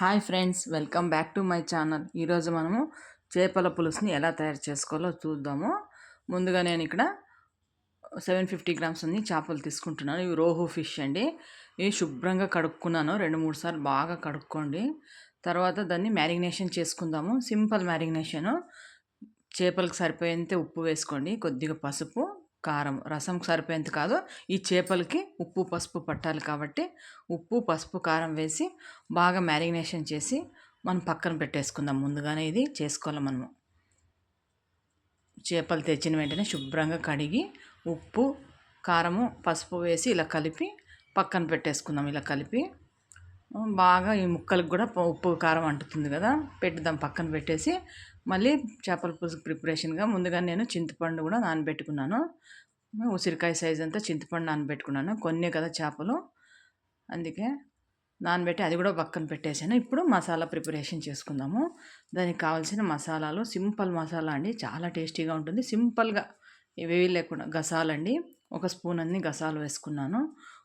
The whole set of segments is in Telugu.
Hi friends welcome back to my channel. ఈరోజు మనము చేపల పులుసుని ఎలా తయారు చేసుకోవాలో చూద్దాము. ముందుగా నేను ఇక్కడ సెవెన్ ఫిఫ్టీ గ్రామ్స్ ఉంది చేపలు తీసుకుంటున్నాను. ఇవి రోహు ఫిష్ అండి. ఇవి శుభ్రంగా కడుక్కున్నాను. రెండు మూడు సార్లు బాగా కడుక్కోండి. తర్వాత దాన్ని మ్యారినేషన్ చేసుకుందాము. Simple marination. చేపలకు సరిపోయేంత ఉప్పు వేసుకోండి. కొద్దిగా పసుపు. కారం రసం సరిపోయేంత కాదు. ఈ చేపలకి ఉప్పు పసుపు పట్టాలి కాబట్టి ఉప్పు పసుపు కారం వేసి బాగా మ్యారినేషన్ చేసి మనం పక్కన పెట్టేసుకుందాం. ముందుగానే ఇది చేసుకోవాలి మనము. చేపలు తెచ్చిన వెంటనే శుభ్రంగా కడిగి ఉప్పు కారము పసుపు వేసి ఇలా కలిపి పక్కన పెట్టేసుకుందాం. ఇలా కలిపి బాగా ఈ ముక్కలకు కూడా ఉప్పు కారం అంటుతుంది కదా పెట్టుదాం పక్కన పెట్టేసి. మళ్ళీ చేపల పులుసు ప్రిపరేషన్గా ముందుగా నేను చింతపండు కూడా నానబెట్టుకున్నాను. ఉసిరికాయ సైజ్ అంతా చింతపండు నానబెట్టుకున్నాను కొన్ని కదా చేపలు. అందుకే నానబెట్టి అది కూడా పక్కన పెట్టేసాను ఇప్పుడు మసాలా ప్రిపరేషన్ చేసుకుందాము. దానికి కావాల్సిన మసాలాలు సింపుల్ మసాలా అండి చాలా టేస్టీగా ఉంటుంది. సింపుల్గా ఇవేవి లేకుండా గసాలండి. ఒక స్పూన్ అన్ని గసాలు వేసుకున్నాను.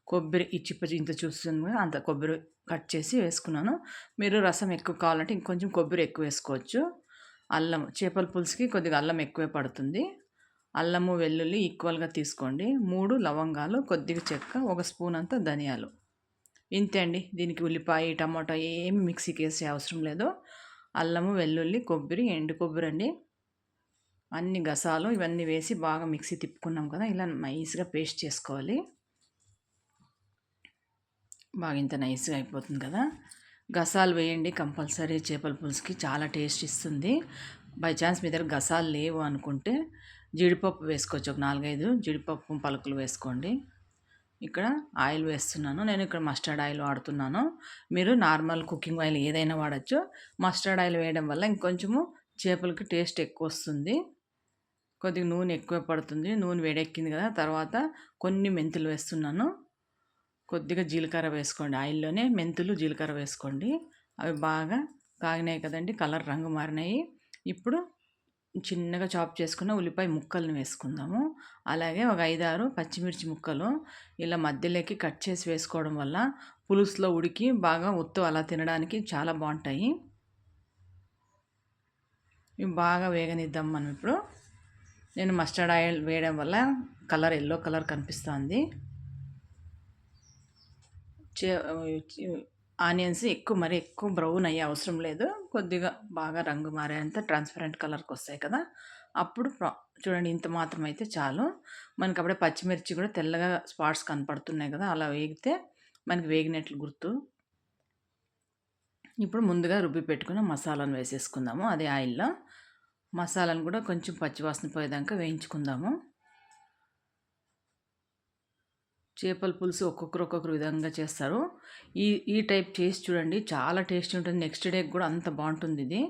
కొబ్బరి ఇచ్చి ఇంత చూస్తుంది అంత కొబ్బరి కట్ చేసి వేసుకున్నాను. మీరు రసం ఎక్కువ కావాలంటే ఇంకొంచెం కొబ్బరి ఎక్కువ వేసుకోవచ్చు. అల్లం చేపల పులుసుకి కొద్దిగా అల్లం ఎక్కువే పడుతుంది. అల్లము వెల్లుల్లి ఈక్వల్గా తీసుకోండి. మూడు లవంగాలు కొద్దిగా చెక్క ఒక స్పూన్ అంత ధనియాలు. ఇంతే అండి. దీనికి ఉల్లిపాయ టమాటా ఏమి మిక్సీకి వేసే అవసరం లేదు. అల్లము వెల్లుల్లి కొబ్బరి ఎండు కొబ్బరి అండి. అన్ని గసాలు ఇవన్నీ వేసి బాగా మిక్సీ తిప్పుకున్నాం కదా ఇలా నైస్గా పేస్ట్ చేసుకోవాలి. బాగా ఇంత నైస్గా అయిపోతుంది కదా. గసాలు వేయండి కంపల్సరీ. చేపల పులుసుకి చాలా టేస్ట్ ఇస్తుంది. బై ఛాన్స్ మీ దగ్గర గసాలు లేవు అనుకుంటే జీడిపప్పు వేసుకోవచ్చు. ఒక నాలుగైదు జీడిపప్పు పలుకులు వేసుకోండి. ఇక్కడ ఆయిల్ వేస్తున్నాను. నేను ఇక్కడ మస్టర్డ్ ఆయిల్ వాడుతున్నాను. మీరు నార్మల్ కుకింగ్ ఆయిల్ ఏదైనా వాడచ్చు. మస్టర్డ్ ఆయిల్ వేయడం వల్ల ఇంకొంచెము చేపలకి టేస్ట్ ఎక్కువ వస్తుంది. కొద్దిగా నూనె ఎక్కువ పడుతుంది. నూనె వేడెక్కింది కదా. తర్వాత కొన్ని మెంతులు వేస్తున్నాను. కొద్దిగా జీలకర్ర వేసుకోండి. ఆయిల్లోనే మెంతులు జీలకర్ర వేసుకోండి. అవి బాగా కాగినాయి కదండి కలర్ రంగు మారినాయి. ఇప్పుడు చిన్నగా చాప్ చేసుకున్న ఉల్లిపాయ ముక్కలను వేసుకుందాము. అలాగే ఒక ఐదారు పచ్చిమిర్చి ముక్కలు ఇలా మధ్యలోకి కట్ చేసి వేసుకోవడం వల్ల పులుసులో ఉడికి బాగా ఉత్తు అలా తినడానికి చాలా బాగుంటాయి. ఇవి బాగా వేగనిద్దాం మనం ఇప్పుడు. నేను మస్టర్డ్ ఆయిల్ వేయడం వల్ల కలర్ ఎల్లో కలర్ కనిపిస్తుంది. ఆనియన్స్ ఎక్కువ మరి ఎక్కువ బ్రౌన్ అయ్యే అవసరం లేదు. కొద్దిగా బాగా రంగు మారేంత ట్రాన్స్పరెంట్ కలర్కి వస్తాయి కదా. అప్పుడు చూడండి ఇంత మాత్రం అయితే చాలు. మనకి అప్పుడే పచ్చిమిర్చి కూడా తెల్లగా స్పాట్స్ కనపడుతున్నాయి కదా అలా వేగితే మనకి వేగినట్లు గుర్తు. ఇప్పుడు ముందుగా రుబ్బి పెట్టుకున్న మసాలాను వేసేసుకుందాము. అదే ఆయిల్లో. మసాలాను కూడా కొంచెం పచ్చివాసన పోయేదాకా వేయించుకుందాము. చేపల పులుసు ఒక్కొక్కరు ఒక్కొక్కరు విధంగా చేస్తారు. ఈ ఈ టైప్ చేసి చూడండి. చాలా టేస్టీ ఉంటుంది. నెక్స్ట్ డే కూడా అంత బాగుంటుంది ఇది.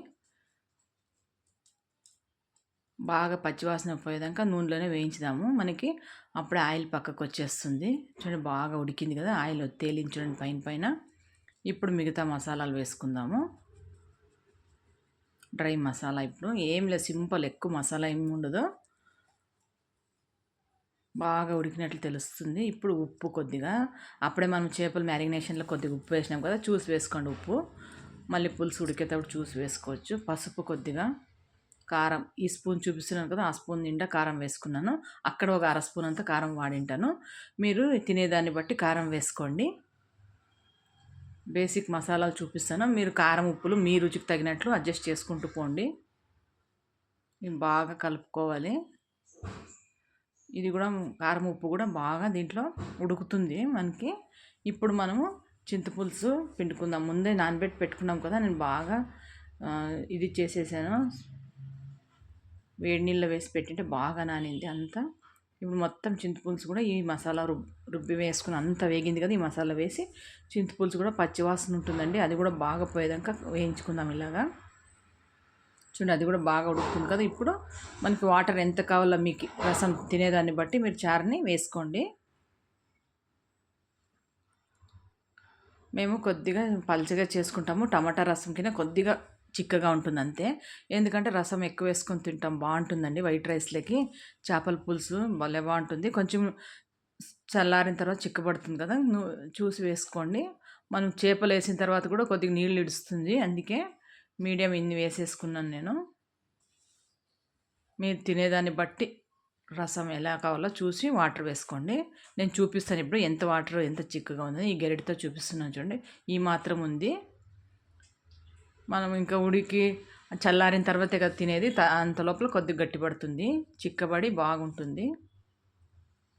బాగా పచ్చివాసన పోయేదాకా నూనెలోనే వేయించుదాము. మనకి అప్పుడే ఆయిల్ పక్కకు వచ్చేస్తుంది. చూడండి బాగా ఉడికింది కదా. ఆయిల్ తేలించండి పైన పైన. ఇప్పుడు మిగతా మసాలాలు వేసుకుందాము. డ్రై మసాలా ఇప్పుడు. ఏం లేదు సింపుల్. ఎక్కువ మసాలా ఏమి ఉండదు. బాగా ఉడికినట్లు తెలుస్తుంది. ఇప్పుడు ఉప్పు కొద్దిగా. అప్పుడే మనం చేపలు మ్యారినేషన్లో కొద్దిగా ఉప్పు వేసినాం కదా చూసి వేసుకోండి ఉప్పు. మళ్ళీ పులుసు ఉడికేటప్పుడు చూసి వేసుకోవచ్చు. పసుపు కొద్దిగా. కారం. ఈ స్పూన్ చూపిస్తున్నాను కదా ఆ స్పూన్ నిండా కారం వేసుకున్నాను. అక్కడ ఒక అర స్పూన్ అంతా కారం వాడింటాను. మీరు తినేదాన్ని బట్టి కారం వేసుకోండి. బేసిక్ మసాలాలు చూపిస్తాను. మీరు కారం ఉప్పులు మీ రుచికి తగినట్లు అడ్జస్ట్ చేసుకుంటూ పోండి. బాగా కలుపుకోవాలి. ఇది కూడా కారం ఉప్పు కూడా బాగా దీంట్లో ఉడుకుతుంది మనకి. ఇప్పుడు మనము చింతపులుసు పిండుకుందాం. ముందే నానబెట్టి పెట్టుకున్నాం కదా నేను బాగా ఇది చేసేసాను. వేడి నీళ్ళు వేసి పెట్టింటే బాగా నానింది అంతా. ఇప్పుడు మొత్తం చింతపులుసు కూడా ఈ మసాలా రుబ్ రుబ్బి వేసుకుని అంత వేగింది కదా ఈ మసాలా వేసి చింతపులుసు కూడా పచ్చివాసన ఉంటుందండి. అది కూడా బాగా పోయేదాకా వేయించుకుందాం ఇలాగా. చూడండి అది కూడా బాగా ఉడుకుతుంది కదా. ఇప్పుడు మనకి వాటర్ ఎంత కావాలో మీకు రసం తినేదాన్ని బట్టి మీరు చారుని వేసుకోండి. మేము కొద్దిగా పల్చగా చేసుకుంటాము. టమాటా రసం కింద కొద్దిగా చిక్కగా ఉంటుంది అంతే. ఎందుకంటే రసం ఎక్కువ వేసుకొని తింటాం బాగుంటుందండి. వైట్ రైస్లోకి చేపల పులుసు భలే బాగుంటుంది. కొంచెం చల్లారిన తర్వాత చిక్కబడుతుంది కదా. చూసి వేసుకోండి. మనం చేపలు వేసిన తర్వాత కూడా కొద్దిగా నీళ్ళు ఇడుస్తుంది. అందుకే మీడియం ఇన్ని వేసేసుకున్నాను నేను. మీరు తినేదాన్ని బట్టి రసం ఎలా కావాలో చూసి వాటర్ వేసుకోండి. నేను చూపిస్తాను ఇప్పుడు ఎంత వాటర్ ఎంత చిక్కగా ఉందని ఈ గరిటితో చూపిస్తున్నాను చూడండి. ఈ మాత్రం ఉంది. మనం ఇంకా ఉడికి చల్లారిన తర్వాతే కదా తినేది. అంత లోపల కొద్దిగా గట్టిపడుతుంది చిక్కబడి బాగుంటుంది.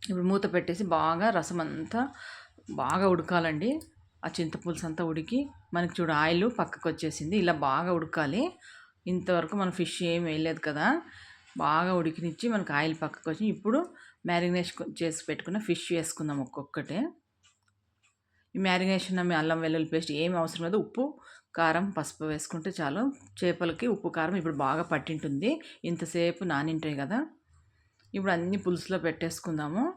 ఇప్పుడు మూత పెట్టేసి బాగా రసం అంతా బాగా ఉడకాలండి. ఆ చింతపులుసు అంతా ఉడికి మనకి చూడు ఆయిల్ పక్కకు వచ్చేసింది ఇలా బాగా ఉడకాలి. ఇంతవరకు మనం ఫిష్ ఏం వేయలేదు కదా. బాగా ఉడికినిచ్చి మనకు ఆయిల్ పక్కకు వచ్చి ఇప్పుడు మ్యారినేషన్ చేసి పెట్టుకున్న ఫిష్ వేసుకుందాం ఒక్కొక్కటే. ఈ మ్యారినేషన్ మీ అల్లం వెల్లుల్లి పేస్ట్ ఏమి అవసరం లేదు. ఉప్పు కారం పసుపు వేసుకుంటే చాలు. చేపలకి ఉప్పు కారం ఇప్పుడు బాగా పట్టింటుంది. ఇంతసేపు నానింటాయి కదా. ఇప్పుడు అన్ని పులుసులో పెట్టేసుకుందాము.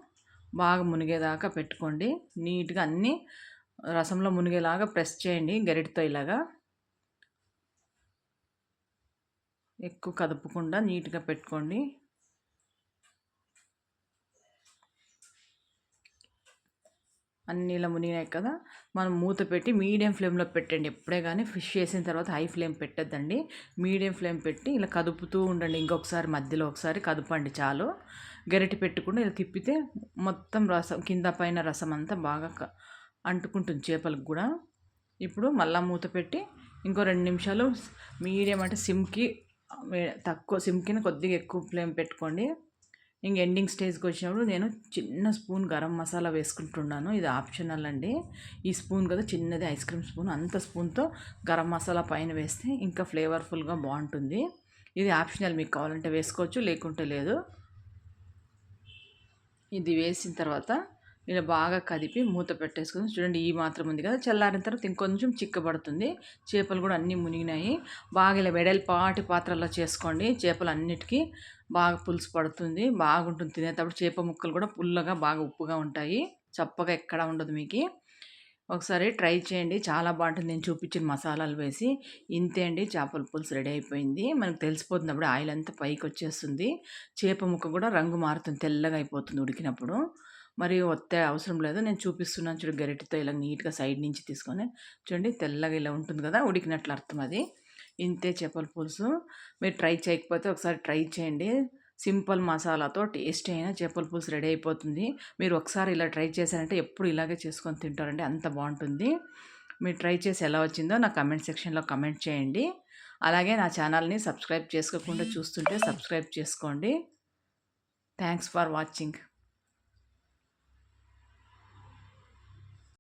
బాగా మునిగేదాకా పెట్టుకోండి. నీట్గా అన్నీ రసంలో మునిగేలాగా ప్రెస్ చేయండి గరిటితో ఇలాగా. ఎక్కువ కదపకుండా నీట్గా పెట్టుకోండి. అన్నీ ఇలా మునిగినాయి కదా మనం మూత పెట్టి మీడియం ఫ్లేమ్లో పెట్టండి. ఎప్పుడే కానీ ఫిష్ చేసిన తర్వాత హై ఫ్లేమ్ పెట్టద్దండి. మీడియం ఫ్లేమ్ పెట్టి ఇలా కదుపుతూ ఉండండి. ఇంకొకసారి మధ్యలో ఒకసారి కదపండి చాలు. గరిటె పెట్టుకుంటే ఇలా తిప్పితే మొత్తం రసం కింద పైన రసం అంతా బాగా అంటుకుంటుంది చేపలకు కూడా. ఇప్పుడు మళ్ళీ మూత పెట్టి ఇంకో రెండు నిమిషాలు మీడియం అంటే సిమ్కి తక్కువ సిమ్కిన కొద్దిగా ఎక్కువ ఫ్లేమ్ పెట్టుకోండి. ఇంక ఎండింగ్ స్టేజ్కి వచ్చినప్పుడు నేను చిన్న స్పూన్ గరం మసాలా వేసుకుంటున్నాను. ఇది ఆప్షనల్ అండి. ఈ స్పూన్ కదా చిన్నది ఐస్ క్రీమ్ స్పూన్. అంత స్పూన్తో గరం మసాలా పైన వేస్తే ఇంకా ఫ్లేవర్ఫుల్గా బాగుంటుంది. ఇది ఆప్షనల్ మీకు కావాలంటే వేసుకోవచ్చు లేకుంటే లేదు. ఇది వేసిన తర్వాత ఇలా బాగా కదిపి మూత పెట్టేసుకుని చూడండి ఈ మాత్రం ఉంది కదా చల్లారిన తర్వాత ఇంకొంచెం చిక్కబడుతుంది. చేపలు కూడా అన్నీ మునిగినాయి. బాగా ఇలా వెడల్పాటి పాత్రలో చేసుకోండి. చేపలు అన్నిటికీ బాగా పులుసు పడుతుంది బాగుంటుంది. తినేటప్పుడు చేప ముక్కలు కూడా పుల్లగా బాగా ఉప్పుగా ఉంటాయి. చప్పగా ఎక్కడ ఉండదు మీకు. ఒకసారి ట్రై చేయండి. చాలా బాగుంటుంది. నేను చూపించిన మసాలాలు వేసి ఇంతే అండి చేపల పులుసు రెడీ అయిపోయింది. మనకు తెలిసిపోతుంది అప్పుడు ఆయిల్ అంతా పైకి వచ్చేస్తుంది. చేప ముక్క కూడా రంగు మారుతుంది తెల్లగా అయిపోతుంది ఉడికినప్పుడు. మరి వస్తే అవసరం లేదు. నేను చూపిస్తున్నాను చూడు గరిటెతో ఇలా నీట్గా సైడ్ నుంచి తీసుకొని చూడండి తెల్లగా ఇలా ఉంటుంది కదా! ఉడికినట్లు అర్థం అది. ఇంతే చేపల పులుసు. మీరు ట్రై చేయకపోతే ఒకసారి ట్రై చేయండి. సింపుల్ మసాలాతో టేస్టీ అయినా చేపల పులుసు రెడీ అయిపోతుంది. మీరు ఒకసారి ఇలా ట్రై చేశారంటే ఎప్పుడు ఇలాగే చేసుకొని తింటారండి. అంత బాగుంటుంది. మీరు ట్రై చేసి ఎలా వచ్చిందో నా కమెంట్ సెక్షన్లో కమెంట్ చేయండి. అలాగే నా ఛానల్ని సబ్స్క్రైబ్ చేసుకోకుండా చూస్తుంటే సబ్స్క్రైబ్ చేసుకోండి. Thanks for watching.